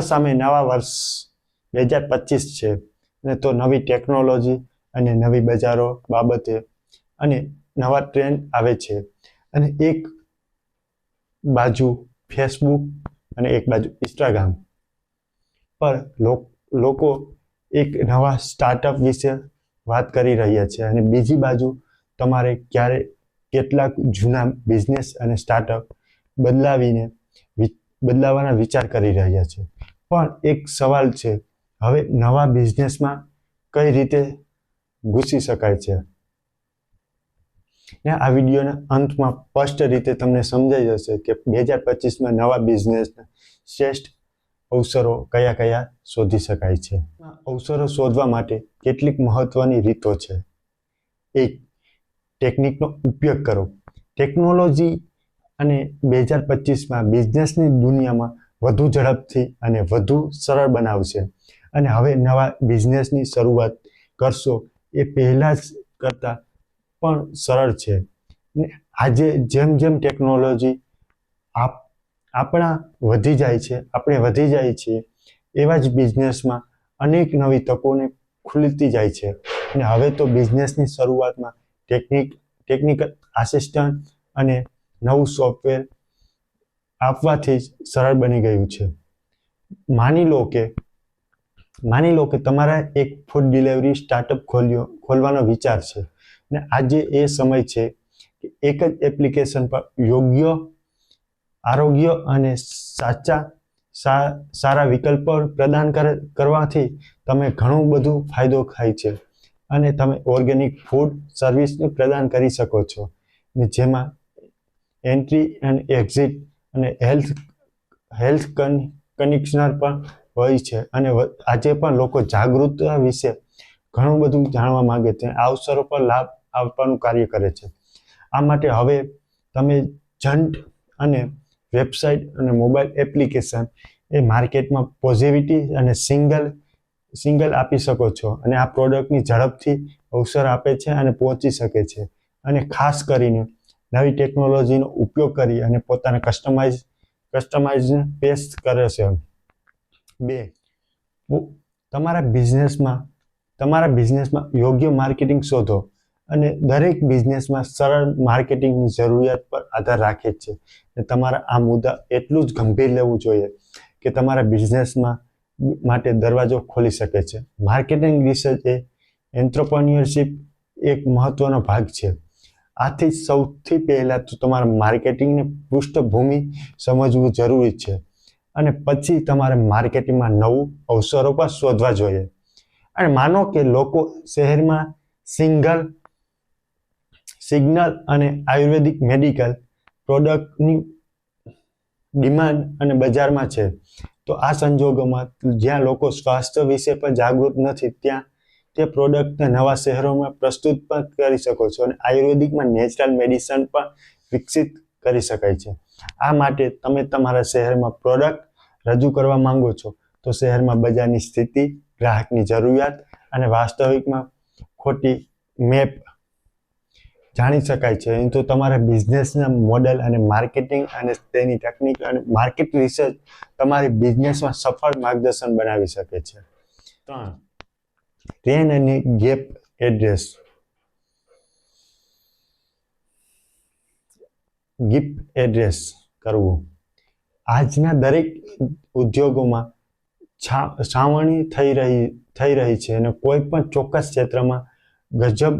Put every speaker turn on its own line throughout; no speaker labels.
સામે નવા વર્ષ બે હજાર પચીસ છે અને તો નવી ટેકનોલોજી અને નવી બજારો બાબતે અને નવા ટ્રેન્ડ આવે છે. અને એક બાજુ ફેસબુક અને એક બાજુ ઇન્સ્ટાગ્રામ પર લોક- એક નવા સ્ટાર્ટઅપ વિશે વાત કરી રહ્યા છે અને બીજી બાજુ તમારે ક્યારે કેટલાક જૂના બિઝનેસ અને સ્ટાર્ટઅપ બદલાવીને બદલાવાના વિચાર કરી રહ્યા છે. પણ એક સવાલ છે. હવે નવા બિઝનેસમાં કઈ રીતે ઘૂસી શકાય છે? ને આ વિડીયોના અંતમાં સ્પષ્ટ રીતે તમને સમજાઈ જશે કે બે હજાર પચીસમાં નવા બિઝનેસના શ્રેષ્ઠ અવસરો કયા કયા શોધી શકાય છે? અવસરો શોધવા માટે કેટલીક મહત્વની રીતો છે. એક, ટેકનિકનો ઉપયોગ કરો. ટેકનોલોજી અને બે હજાર પચીસમાં બિઝનેસની દુનિયામાં વધુ ઝડપથી અને વધુ સરળ બનાવશે. અને હવે નવા બિઝનેસની શરૂઆત કરશો એ પહેલાં જ કરતાં પણ સરળ છે. આજે જેમ જેમ ટેકનોલોજી આપ, આપણા વધી જાય છે, આપણે વધી જાય છીએ, એવા જ બિઝનેસમાં અનેક નવી તકોને ખુલતી જાય છે. અને હવે તો બિઝનેસની શરૂઆતમાં ટેકનિક, ટેકનિકલ આસિસ્ટન્ટ અને નવું સોફ્ટવેર આપવાથી જ સરળ બની ગયું છે. માની લો કે, માની લો કે તમારા એક ફૂડ ડિલિવરી સ્ટાર્ટઅપ ખોલ્યો, ખોલવાનો વિચાર છે ને આજે એ સમય છે કે એક જ એપ્લિકેશન પર યોગ્ય, આરોગ્ય અને સાચા સારા વિકલ્પો પ્રદાન કરે- કરવાથી તમે ઘણું બધું ફાયદો થાય છે અને તમે ઓર્ગેનિક ફૂડ સર્વિસને પ્રદાન કરી શકો છો જેમાં એન્ટ્રી એન્ડ એક્ઝિટ અને હેલ્થ હેલ્થ કન કનેક્શનર પણ હોય છે. અને આજે પણ લોકો જાગૃતતા વિશે ઘણું બધું જાણવા માગે છે. આ અવસરો પર લાભ આપવાનું કાર્ય કરે છે. આ માટે હવે તમે જન્ટ અને વેબસાઇટ અને મોબાઈલ એપ્લિકેશન એ માર્કેટમાં પોઝિટિવિટી અને સિંગલ સિંગલ આપી શકો છો. અને આ પ્રોડક્ટની ઝડપથી અવસર આપે છે અને પહોંચી શકે છે. અને ખાસ કરીને નવી ટેકનોલોજીનો ઉપયોગ કરી અને પોતાને કસ્ટમાઇઝ કસ્ટમાઇઝ પેસ્ટ કરે છે બે તમારા બિઝનેસમાં તમારા બિઝનેસમાં યોગ્ય માર્કેટિંગ શોધો અને દરેક બિઝનેસમાં સરળ માર્કેટિંગની જરૂરિયાત પર આધાર રાખે છે. ને તમારા આ મુદ્દા એટલું જ ગંભીર લેવું જોઈએ કે તમારા બિઝનેસમાં માટે દરવાજો ખોલી શકે છે. માર્કેટિંગ રિસર્ચ એ એન્ટરપ્રન્યોરશિપ એક મહત્વનો ભાગ છે. આથી સૌથી પહેલાં તો તમારે માર્કેટિંગની પૃષ્ઠભૂમિ સમજવું જરૂરી છે અને પછી તમારે માર્કેટિંગમાં નવું અવસરો પણ શોધવા જોઈએ. અને માનો કે લોકો શહેરમાં સિંગલ સિગ્નલ અને આયુર્વેદિક મેડિકલ પ્રોડક્ટની ડિમાન્ડ અને બજારમાં છે. તો આ સંજોગોમાં જ્યાં લોકો સ્વાસ્થ્ય વિશે પણ જાગૃત નથી, ત્યાં તે પ્રોડક્ટને નવા શહેરોમાં પ્રસ્તુત પણ કરી શકો છો અને આયુર્વેદિકમાં નેચરલ મેડિસન પણ વિકસિત કરી શકાય છે. આ માટે તમે તમારા શહેરમાં પ્રોડક્ટ રજૂ કરવા માંગો છો, તો શહેરમાં બજારની સ્થિતિ, ગ્રાહકની જરૂરિયાત અને વાસ્તવિકમાં ખોટી મેપ જાણી શકાય છે. તો તમારા બિઝનેસના મોડેલ અને માર્કેટિંગ અને તેની ટેકનિક અને માર્કેટ રિસર્ચ તમારી બિઝનેસમાં સફળ માર્ગદર્શન બનાવી શકે છે. ત્રણ ટ્રેન અને ગેપ એડ્રેસ ગીપ એડ્રેસ કરવું. આજના દરેક ઉદ્યોગોમાં છાવણી થઈ રહી થઈ રહી છે અને કોઈ પણ ચોક્કસ ક્ષેત્રમાં ગજબ,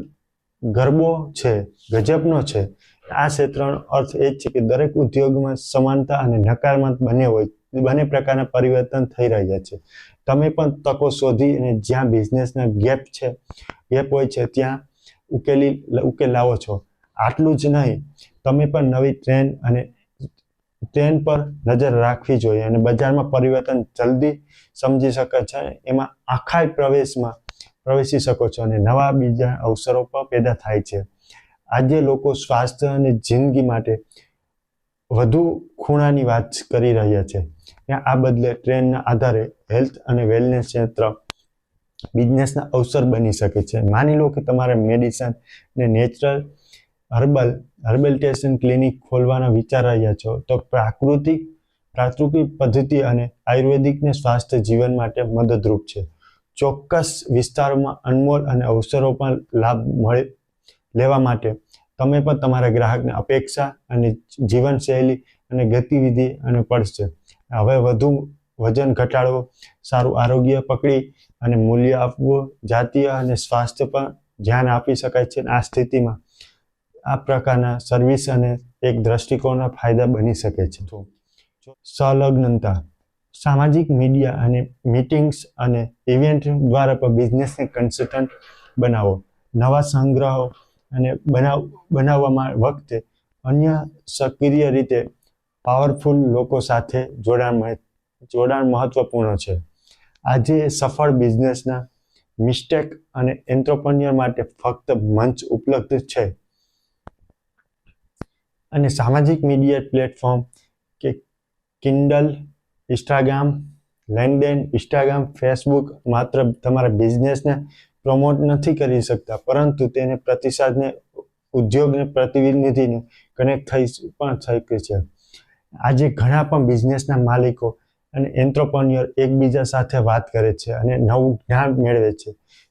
ગરબો છે, ગજબનો છે. આ ક્ષેત્રનો અર્થ એ છે કે દરેક ઉદ્યોગમાં સમાનતા અને નકારાત્મક બંને હોય, બંને પ્રકારના પરિવર્તન થઈ રહ્યા છે. તમે પણ તકો શોધી અને જ્યાં બિઝનેસના ગેપ છે ગેપ હોય છે, ત્યાં ઉકેલી ઉકેલ લાવો છો. આટલું જ નહીં, તમે પણ નવી ટ્રેન્ડ અને ટ્રેન્ડ પર નજર રાખવી જોઈએ અને બજારમાં પરિવર્તન જલ્દી સમજી શકે છે એમાં આખા પ્રવેશમાં પ્રવેશી શકો છો અને નવા બીજા અવસરો પણ પેદા થાય છે. આજે લોકો સ્વાસ્થ્ય અને જિંદગી માટે વધુ ખૂણાની વાત કરી રહ્યા છે. આ બદલે ટ્રેનના આધારે હેલ્થ અને વેલનેસ ક્ષેત્ર બિઝનેસના અવસર બની શકે છે. માની લો કે તમારે મેડિસન ને નેચરલ હર્બલ હર્બલટેશન ક્લિનિક ખોલવાના વિચાર રહ્યા છો, તો પ્રાકૃતિક પ્રાકૃતિક પદ્ધતિ અને આયુર્વેદિકને સ્વાસ્થ્ય જીવન માટે મદદરૂપ છે. ચોક્કસ વિસ્તારોમાં અનમોલ અને અવસરો પણ લાભ મળે, લેવા માટે તમે પણ તમારા ગ્રાહકને અપેક્ષા અને જીવનશૈલી અને ગતિવિધિ અને પડશે હવે વધુ વજન ઘટાડવો સારું આરોગ્ય પકડી અને મૂલ્ય આપવું જાતીય અને સ્વાસ્થ્ય પર ધ્યાન આપી શકાય છે. આ સ્થિતિમાં આ પ્રકારના સર્વિસ અને એક દ્રષ્ટિકોણના ફાયદા બની શકે છે. તો સંલગ્નતા સામાજિક મીડિયા અને મીટિંગ્સ અને ઇવેન્ટ દ્વારા પણ બિઝનેસને કન્સલ્ટન્ટ બનાવો. નવા સંગ્રહો અને બનાવ બનાવવામાં વખતે અન્ય સક્રિય રીતે પાવરફુલ લોકો સાથે જોડાણ જોડાણ મહત્વપૂર્ણ છે. આજે સફળ બિઝનેસના મિસ્ટેક અને એન્ટરપ્રન્યોર માટે ફક્ત મંચ ઉપલબ્ધ છે. અને સામાજિક મીડિયા પ્લેટફોર્મ કે કિન્ડલ ઇન્સ્ટાગ્રામ લેનદેન ઇન્સ્ટાગ્રામ ફેસબુક માત્ર તમારા બિઝનેસને પ્રમોટ નથી કરી શકતા, પરંતુ તેને પ્રતિસાદને, ઉદ્યોગને પ્રતિનિધિને કનેક્ટ થઈ પણ શકે છે. આજે ઘણા પણ બિઝનેસના માલિકો અને એન્ટરપ્રન્યોર એકબીજા સાથે વાત કરે છે અને નવું જ્ઞાન મેળવે છે.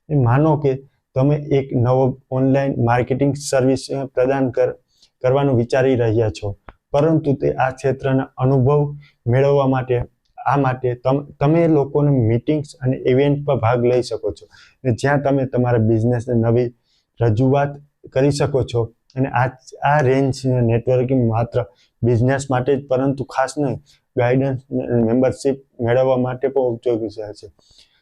માનો કે તમે એક નવો ઓનલાઈન માર્કેટિંગ સર્વિસ પ્રદાન કર, કરવાનું વિચારી રહ્યા છો. પરંતુ તે આ ક્ષેત્રના અનુભવ મેળવવા માટે, આ માટે તમ લોકોને મીટિંગ્સ અને ઇવેન્ટ પર ભાગ લઈ શકો છો. જ્યાં તમે તમારા બિઝનેસને નવી રજૂઆત કરી શકો છો અને આ આ રેન્જનું નેટવર્કિંગ માત્ર બિઝનેસ માટે જ પરંતુ ખાસ નહીં ગાઈડન્સ મેમ્બરશિપ મેળવવા માટે પણ ઉપયોગી છે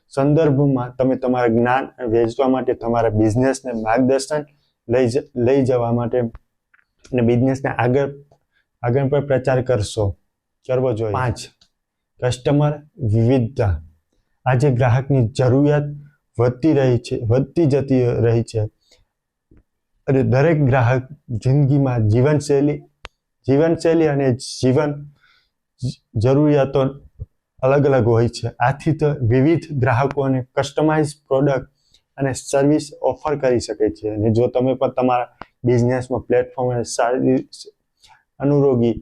સંદર્ભમાં તમે તમારા જ્ઞાન વેચવા માટે તમારા બિઝનેસને માર્ગદર્શન લઈ લઈ જવા માટે અને બિઝનેસને આગળ આગળ પર પ્રચાર કરશો. કરવો જોઈએ. પાંચ કસ્ટમર વિવિધતા. આજે ગ્રાહકની જરૂરિયાત વધતી રહી છે, વધતી જતી રહી છે. અને દરેક ગ્રાહક જિંદગીમાં જીવનશૈલી જીવનશૈલી અને જીવન જરૂરિયાતો અલગ અલગ હોય છે. આથી તો વિવિધ ગ્રાહકોને કસ્ટમાઇઝ પ્રોડક્ટ અને સર્વિસ ઓફર કરી શકે છે. અને જો તમે પણ તમારા બિઝનેસમાં પ્લેટફોર્મ અને સારી અનુરોગી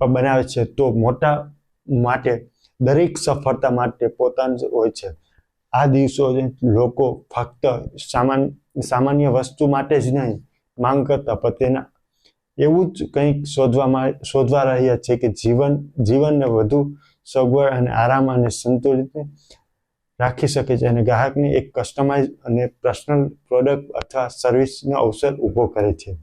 બનાવે છે, તો મોટા માટે, દરેક સફળતા માટે પોતાનું હોય છે. આ દિવસો લોકો ફક્ત સામાન સામાન્ય વસ્તુ માટે જ નહીં, માંગ કરતા, પણ એવું જ કંઈક શોધવામાં શોધવા રહ્યા છે કે જીવન, જીવનને વધુ સગવડ અને આરામ અને સંતુલિત રાખી શકે છે અને ગ્રાહકને એક કસ્ટમાઇઝ અને પર્સનલ પ્રોડક્ટ અથવા સર્વિસનો અવસર ઊભો કરે છે.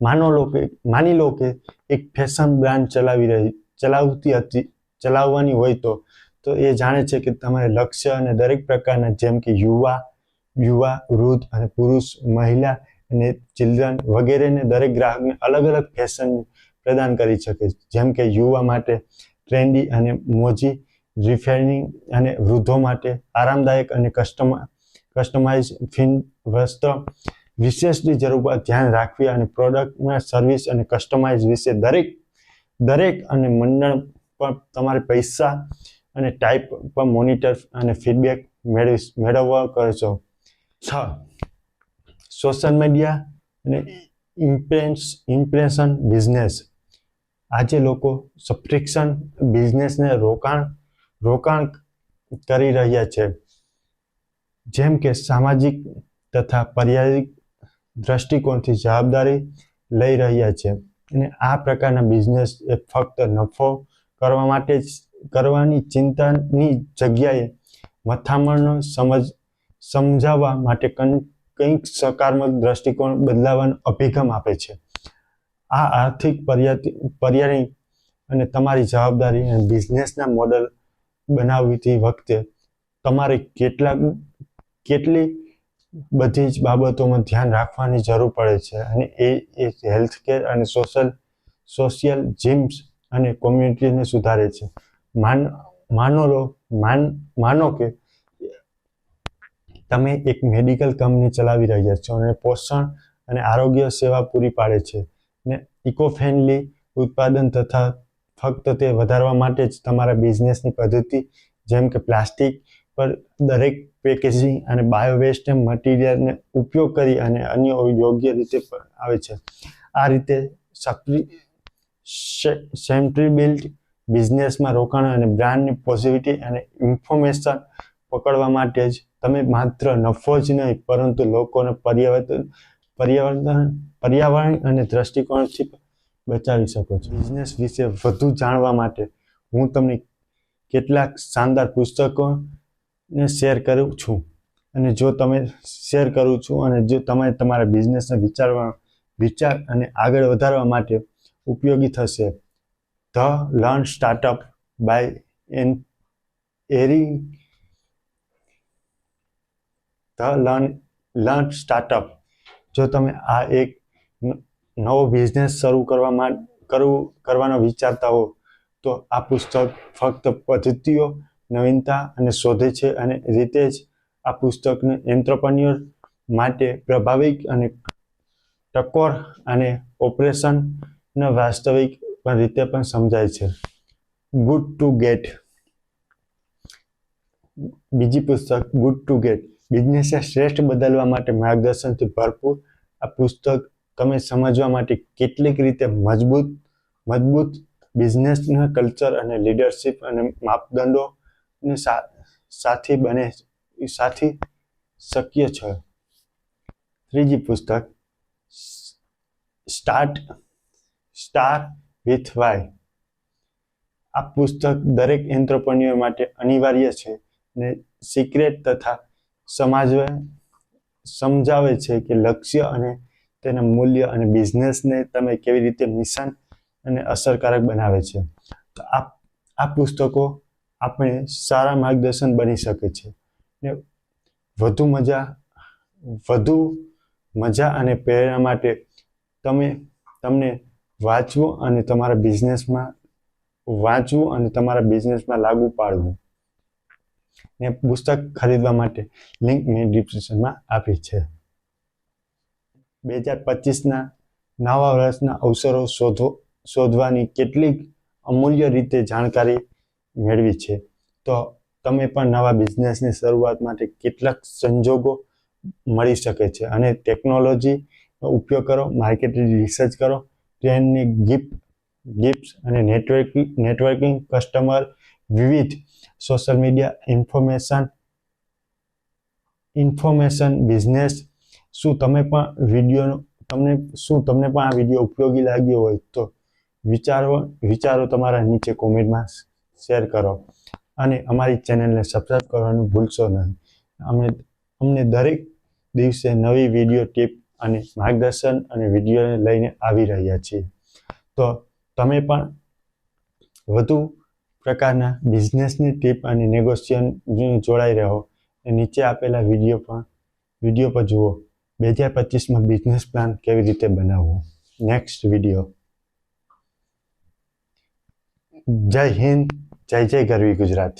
માનો લો કે, માની લો કે એક ફેશન બ્રાન્ડ ચલાવી રહી, ચલાવતી હતી, ચલાવવાની હોય તો તો એ જાણે છે કે તમારે લક્ષ્ય અને દરેક પ્રકારના જેમ કે યુવા યુવા, વૃદ્ધ અને પુરુષ, મહિલા અને ચિલ્ડ્રન વગેરેને દરેક ગ્રાહકને અલગ અલગ ફેશન પ્રદાન કરી શકે છે. જેમ કે યુવા માટે ટ્રેન્ડી અને મોજી રિફાઇનિંગ અને વૃદ્ધો માટે આરામદાયક અને કસ્ટમ કસ્ટમાઇઝ ફિન વસ્ત્ર વિશેષની જરૂર પર ધ્યાન રાખવી અને પ્રોડક્ટના સર્વિસ અને કસ્ટમાઇઝ વિશે દરેક દરેક અને મંડળ પર તમારે પૈસા અને ટાઈપ પર મોનિટર અને ફીડબેક મેળવી, મેળવવા કરશો છ. સોશિયલ મીડિયા અને ઇમ્પ્રેન્સ ઇમ્પ્રેશન બિઝનેસ આજે લોકો સબસ્ક્રિપ્શન બિઝનેસને રોકાણ રોકાણ કરી રહ્યા છે. જેમ કે સામાજિક તથા પર્યાયિક દ્રષ્ટિકોણથી જવાબદારી લઈ રહ્યા છે. અને આ પ્રકારના બિઝનેસ એ ફક્ત નફો કરવા માટે જ, કરવાની ચિંતાની જગ્યાએ મથામણનો સમજ સમજાવવા માટે કંઈક સકારાત્મક દ્રષ્ટિકોણ બદલાવાનો અભિગમ આપે છે. આ આર્થિક પર્યાય અને તમારી જવાબદારી અને બિઝનેસના મોડલ બનાવતી વખતે તમારે કેટલાક કેટલી બધી જ બાબતોમાં ધ્યાન રાખવાની જરૂર પડે છે અને એ એ હેલ્થ કેર અને સોશિયલ સોશિયલ જીમ્સ અને કોમ્યુનિટીને સુધારે છે. માન માનો માન, માનો કે તમે એક મેડિકલ કંપની ચલાવી રહ્યા છો અને પોષણ અને આરોગ્ય સેવા પૂરી પાડે છે ને ઇકો ફ્રેન્ડલી ઉત્પાદન તથા ફક્ત તે વધારવા માટે જ તમારા બિઝનેસની પદ્ધતિ, જેમ કે પ્લાસ્ટિક પર દરેક પેકેજિંગ અને બાયોવેસ્ટ મટીરિયલને ઉપયોગ કરી અને અન્ય યોગ્ય રીતે આવે છે. આ રીતે સેન્ટ્રી બિલ્ડ બિઝનેસમાં રોકાણ અને બ્રાન્ડની પોઝિટિવિટી અને ઇન્ફોર્મેશન પકડવા માટે જ તમે માત્ર નફો જ નહીં, પરંતુ લોકોને પર્યાવરણ પર્યાવરણ પર્યાવરણ અને દ્રષ્ટિકોણથી બચાવી શકો છો. બિઝનેસ વિશે વધુ જાણવા માટે હું તમને કેટલાક શાનદાર પુસ્તકોને શેર કરું છું. અને જો તમે શેર કરું છું અને જો તમે તમારા બિઝનેસને વિચારવા વિચાર અને આગળ વધારવા માટે ઉપયોગી થશે, ધ લર્ન સ્ટાર્ટઅપ બાય એન એરી ધ લર્ન લર્ન સ્ટાર્ટઅપ. જો તમે આ એક નવો બિઝનેસ શરૂ કરવા કરવું કરવાનો વિચારતા હો, તો આ પુસ્તક ફક્ત પદ્ધતિઓ, નવીનતા અને શોધે છે અને રીતે જ આ પુસ્તકને એન્ટરપ્રન્યોર માટે પ્રભાવિક અને ટકોર અને ઓપરેશનના વાસ્તવિક રીતે પણ સમજાય છે. ગુડ ટુ ગેટ બીજી પુસ્તક ગુડ ટુ ગેટ બિઝનેસને શ્રેષ્ઠ બદલવા માટે માર્ગદર્શનથી ભરપૂર આ પુસ્તક તમે સમજવા માટે કેટલીક રીતે મજબૂત મજબૂત બિઝનેસના કલ્ચર અને લીડરશિપ અને માપદંડોને સા- સાથી બને, સાથી શક્ય છે. ત્રીજી પુસ્તક, સ્ટાર્ટ, સ્ટાર વિથ વાય. આ પુસ્તક દરેક એન્ટરપ્રન્યોર માટે અનિવાર્ય છે અને સિક્રેટ તથા સમાજવે સમજાવે છે કે લક્ષ્ય અને તેના મૂલ્ય અને બિઝનેસને તમે કેવી રીતે મિશન અને અસરકારક બનાવે છે. તો આ આ પુસ્તકો આપણે સારા માર્ગદર્શન બની શકે છે. ને વધુ મજા વધુ મજા અને પ્રેરણા માટે તમે, તમને વાંચવું અને તમારા બિઝનેસમાં, વાંચવું અને તમારા બિઝનેસમાં લાગુ પાડવું. ને પુસ્તક ખરીદવા માટે લિંક મેં ડિસ્ક્રિપ્શનમાં આપી છે. બે હજાર પચીસના નવા વર્ષના અવસરો શોધો, શોધવાની કેટલીક અમૂલ્ય રીતે જાણકારી મેળવી છે. તો તમે પણ નવા બિઝનેસની શરૂઆત માટે કેટલાક સંજોગો મળી શકે છે અને ટેકનોલોજીનો ઉપયોગ કરો માર્કેટિંગ રિસર્ચ કરો ટ્રેન્ડની ગિફ્ટ ગિફ્ટ્સ અને નેટવર્કિંગ નેટવર્કિંગ કસ્ટમર વિવિધ social media information information business શું તમે પણ વિડીયોનો તમને, શું તમને પણ આ વીડિયો ઉપયોગી લાગ્યો હોય તો વિચારો વિચારો તમારા નીચે કોમેન્ટમાં શેર કરો. અને અમારી ચેનલને સબસ્ક્રાઈબ કરવાનું ભૂલશો નહીં. અમે અમને દરેક દિવસે નવી વીડિયો ટીપ અને માર્ગદર્શન અને વિડીયોને લઈને આવી રહ્યા છીએ. તો તમે પણ વધુ પ્રકારના બિઝનેસની ટીપ અને નેગોશિયન જોડાઈ રહો નીચે આપેલા વીડિયો પણ વીડિયો પર જુઓ. બે હજાર પચીસમાં બિઝનેસ પ્લાન કેવી રીતે બનાવવો? નેક્સ્ટ વીડિયો જય હિન્દ, જય જય ગરવી ગુજરાત.